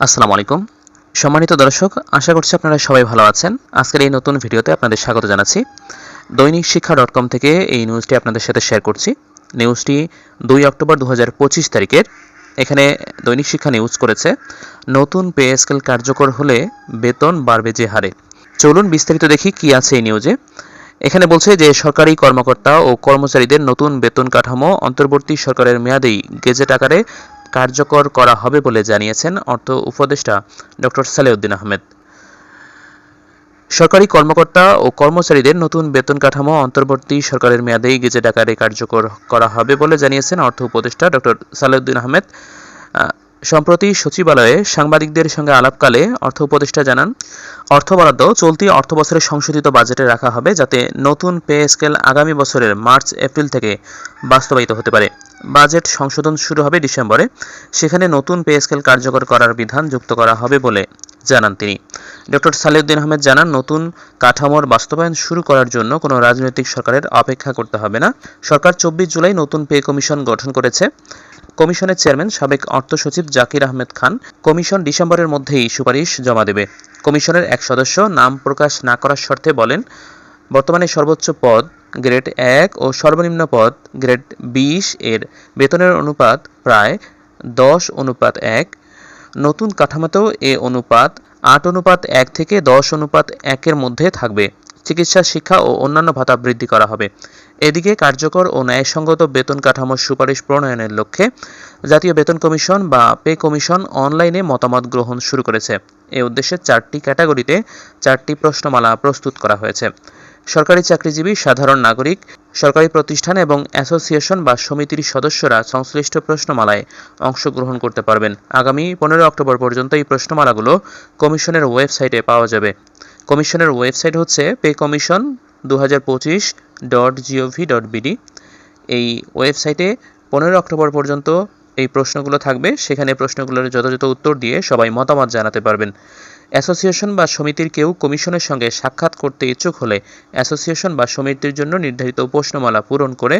আসসালামু আলাইকুম। সম্মানিত দর্শক, আশা করছি আপনারা সবাই ভালো আছেন। আজকের এই নতুন ভিডিওতে আপনাদের স্বাগত জানাচ্ছি। দৈনিক শিক্ষা ডট কম থেকে এই নিউজটি আপনাদের সাথে শেয়ার করছি। নিউজটি দুই অক্টোবর দু তারিখের। এখানে দৈনিক শিক্ষা নিউজ করেছে, নতুন পে স্কেল কার্যকর হলে বেতন বাড়বে যে হারে। চলুন বিস্তারিত দেখি কি আছে এই নিউজে এখানে বলছে যে সরকারি কর্মকর্তা ও কর্মচারীদের নতুন বেতন কাঠামো অন্তর্বর্তী সরকারের মেয়াদেই গেজেট আকারে কার্যকর করা হবে বলে জানিয়েছেন অর্থ উপদেষ্টা ডক্টর সালেউদ্দিন আহমেদ। সরকারি কর্মকর্তা ও কর্মচারীদের নতুন বেতন কাঠামো অন্তর্বর্তী সরকারের মেয়াদেই গেজেট আকারে কার্যকর করা হবে বলে জানিয়েছেন অর্থ উপদেষ্টা ডক্টর সালেউদ্দিন আহমেদ। আহ, সম্প্রতি সচিবালয়ে সাংবাদিকদের সঙ্গে আলাপকালে অর্থ উপদেষ্টা জানান, অর্থ বরাদ্দ চলতি অর্থ বছরের সংশোধিত বাজেটে রাখা হবে যাতে নতুন পে স্কেল আগামী বছরের মার্চ, এপ্রিল থেকে বাস্তবায়িত হতে পারে। বাজেট সংশোধন শুরু হবে ডিসেম্বরে। সেখানে নতুন পে স্কেল কার্যকর করার বিধান যুক্ত করা হবে বলে জানান তিনি। ডক্টর সালেউদ্দিন আহমেদ জানান, নতুন কাঠামোর বাস্তবায়ন শুরু করার জন্য কোনো রাজনৈতিক সরকারের অপেক্ষা করতে হবে না। সরকার চব্বিশ জুলাই নতুন পে কমিশন গঠন করেছে। কমিশনের চেয়ারম্যান সাবেক অর্থ সচিব জাকির আহমেদ খান কমিশন ডিসেম্বরের মধ্যেই সুপারিশ জমা দেবে। কমিশনের এক সদস্য নাম প্রকাশ না করার শর্তে বলেন, বর্তমানে সর্বোচ্চ পদ গ্রেড এক ও সর্বনিম্ন পদ গ্রেড বিশ এর বেতনের অনুপাত প্রায় দশ অনুপাত এক। নতুন কাঠামোতেও এ অনুপাত আট অনুপাত এক থেকে দশ অনুপাত একের মধ্যে থাকবে। চিকিৎসা, শিক্ষা ও অন্যান্য ভাতা বৃদ্ধি করা হবে। এদিকে কার্যকর ও ন্যায়সঙ্গত বেতন কাঠামোর সুপারিশ প্রণয়নের লক্ষ্যে জাতীয় বেতন কমিশন বা পে কমিশন অনলাইনে মতামত গ্রহণ শুরু করেছে। এ উদ্দেশ্যে চারটি ক্যাটাগরিতে চারটি প্রশ্নমালা প্রস্তুত করা হয়েছে। সরকারি চাকরিজীবী, সাধারণ নাগরিক, সরকারি প্রতিষ্ঠান এবং অ্যাসোসিয়েশন বা সমিতির সদস্যরা সংশ্লিষ্ট প্রশ্নমালায় অংশগ্রহণ করতে পারবেন। আগামী পনেরো অক্টোবর পর্যন্ত এই প্রশ্নমালাগুলো কমিশনের ওয়েবসাইটে পাওয়া যাবে। কমিশনের ওয়েবসাইট হচ্ছে পে কমিশন দু হাজার পঁচিশ ডট জিওভি ডট বিডি এই ওয়েবসাইটে পনেরো অক্টোবর পর্যন্ত এই প্রশ্নগুলো থাকবে। সেখানে প্রশ্নগুলোর যথাযথ উত্তর দিয়ে সবাই মতামত জানাতে পারবেন। অ্যাসোসিয়েশন বা সমিতির কেউ কমিশনের সঙ্গে সাক্ষাৎ করতে ইচ্ছুক হলে অ্যাসোসিয়েশন বা সমিতির জন্য নির্ধারিত প্রশ্নমালা পূরণ করে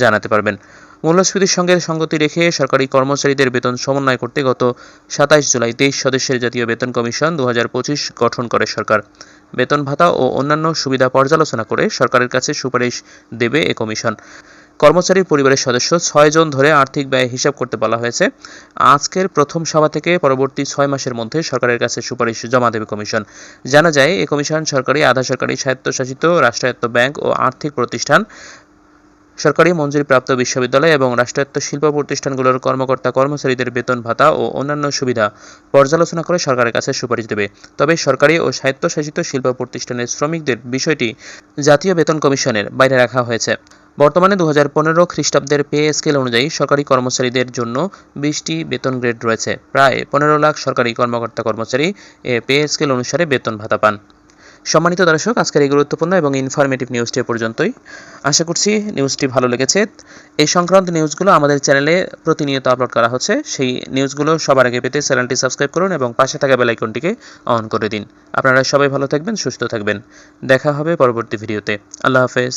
জানাতে পারবেন। মূল্যস্ফীতির সঙ্গে সঙ্গতি রেখে সরকারি কর্মচারীদের বেতন সমন্বয় করতে গত সাতাইশ জুলাই তেইশ সদস্যের জাতীয় বেতন কমিশন দু হাজার পঁচিশ গঠন করে সরকার। বেতন ভাতা ও অন্যান্য সুবিধা পর্যালোচনা করে সরকারের কাছে সুপারিশ দেবে এ কমিশন। কর্মচারীর পরিবারের সদস্য ছয় জন ধরে আর্থিক ব্যয় হিসাব করতে বলা হয়েছে। আজকের প্রথম সভা থেকে পরবর্তী ছয় মাসের মধ্যে সরকারের কাছে সুপারিশ জমা দেবে কমিশন। জানা যায়, এ কমিশন সরকারি, আধা সরকারি স্বায়ত্তশাসিত, রাষ্ট্রায়ত্ত ব্যাংক ও আর্থিক প্রতিষ্ঠান সরকারি মঞ্জুরিপ্রাপ্ত বিশ্ববিদ্যালয় এবং রাষ্ট্রায়ত্ত শিল্প প্রতিষ্ঠানগুলোর কর্মকর্তা কর্মচারীদের বেতন ভাতা ও অন্যান্য সুবিধা পর্যালোচনা করে সরকারের কাছে সুপারিশ দেবে। তবে সরকারি ও স্বায়ত্তশাসিত শিল্প প্রতিষ্ঠানের শ্রমিকদের বিষয়টি জাতীয় বেতন কমিশনের বাইরে রাখা হয়েছে। বর্তমানে দু হাজার পনেরো খ্রিস্টাব্দের পে স্কেল অনুযায়ী সরকারি কর্মচারীদের জন্য বিশটি বেতন গ্রেড রয়েছে। প্রায় পনেরো লাখ সরকারি কর্মকর্তা কর্মচারী এ পে স্কেল অনুসারে বেতন ভাতা পান। সম্মানিত দর্শক, আজকের এই গুরুত্বপূর্ণ এবং ইনফরমেটিভ নিউজটি পর্যন্তই। আশা করছি নিউজটি ভালো লেগেছে। এই সংক্রান্ত নিউজগুলো আমাদের চ্যানেলে প্রতিনিয়ত আপলোড করা হচ্ছে। সেই নিউজগুলো সবার আগে পেতে চ্যানেলটি সাবস্ক্রাইব করুন এবং পাশে থাকা বেলাইকনটিকে অন করে দিন। আপনারা সবাই ভালো থাকবেন, সুস্থ থাকবেন। দেখা হবে পরবর্তী ভিডিওতে আল্লাহ হাফেজ।